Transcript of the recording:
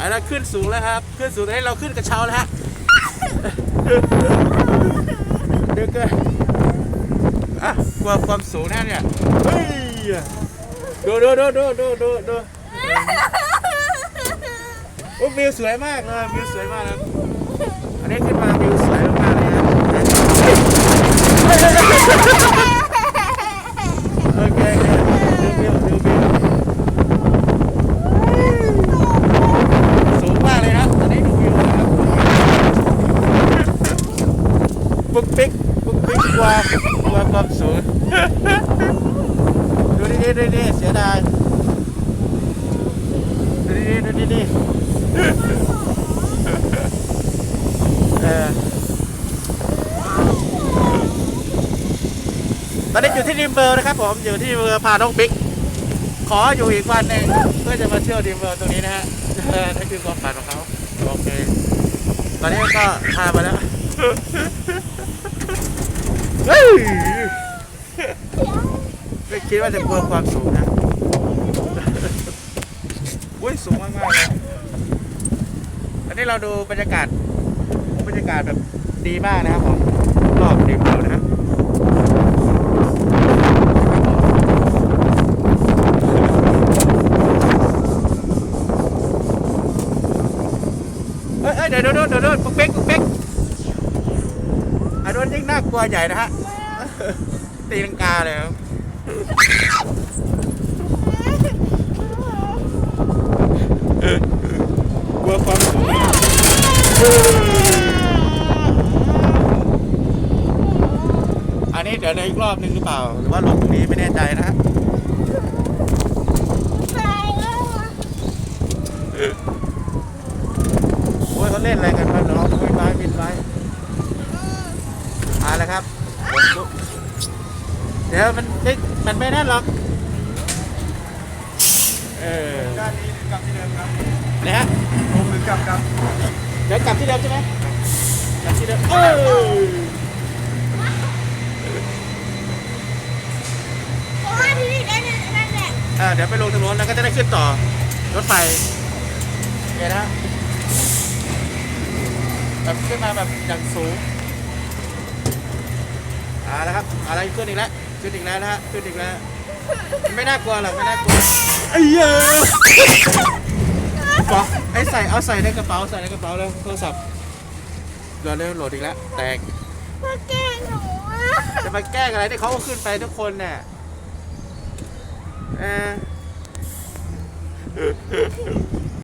ไปแล้วขึ้นสูงแล้วครับ ขึ้นสูงให้เราขึ้นกระเช้าแล้วฮะเดือเกินอะกลัวความสูงแน่เนี่ยเฮ้ยดูดูดูดูดูดูดูโอ้วิวสวยมากเลยวิวสวยมากนะอันนี้ขึ้นมาวิวสวยมากๆเลยนะโอเคโอเคดูวิวดูวิว สูงมากเลยนะตอนนี้ดูวิวนะครับ ปุ๊กปิ๊กปุ๊กปิ๊กกลัวกลัวความสูง ดูดิดูดิเสียดาย ดูดิดูดิดิเออตอนนี้อยู่ที่ริมเบอร์นะครับผม อยู่ที่เบอร์พาน้องบิ๊ก ขออยู่อีกวันหนึ่งเพื่อจะมาเที่ยวดีเมืองตรงนี้นะฮะนั่นคือความฝันของเขา โอเค ตอนนี้ก็พามาแล้ว ไม่คิดว่าจะกลัวความสูงนะอุ้ยสูงมากๆเลยอันนี้เราดูบรรยากาศ บรรยากาศแบบดีมากนะครับผมรอบดีเมืองนะเอ้ยเดี๋ยวเดี๋ยวเดี๋ยวเดี๋ยวปุ๊กเป๊กปุ๊กเป๊ก นนู้นยิ่งน่ากลัวใหญ่นะฮะ ตีลังกาเลยครับกลัวความสูงอันนี้เดี๋ยวในอีกรอบหนึงหรือเปล่า หรือว่าลงตรงนี้ไม่แน่ใจนะฮะโอ้ยเขาเล่นอะไรกันมาน้องบินไปบินไปมาแล้วครับเดี๋ยวมันไม่มันไม่นั่นหรอก เออด้านนี้กลับที่เดิมครับนะฮะผมหรือกลับครับเดี๋ยวกลับที่เดิมใช่ไหมกลับที่เดิมเอออ่าเดี๋ยวไปลงตรงโน้นแล้วก็จะได้ขึ้นต่อรถไฟเนี่ยนะฮะแบบขึ้นมาแบบอย่างสูง อ่าแล้วครับอะไรขึ้นอีกแล้วขึ้นอีกแล้วนะฮะขึ้นอีกแล้ว ไม่น่ากลัวหรอกไม่น่ากลัวไอ้เหี้ยปะไอ้ใส่เอาใส่ในกระเป๋าใส่ในกระเป๋าแล้วโทรศัพท์เดี๋ยวเร็วโหลดอีกแล้วแตกจะมาแกล้งอะไรที่เขาก็ขึ้นไปทุกคนเนี่ยเออ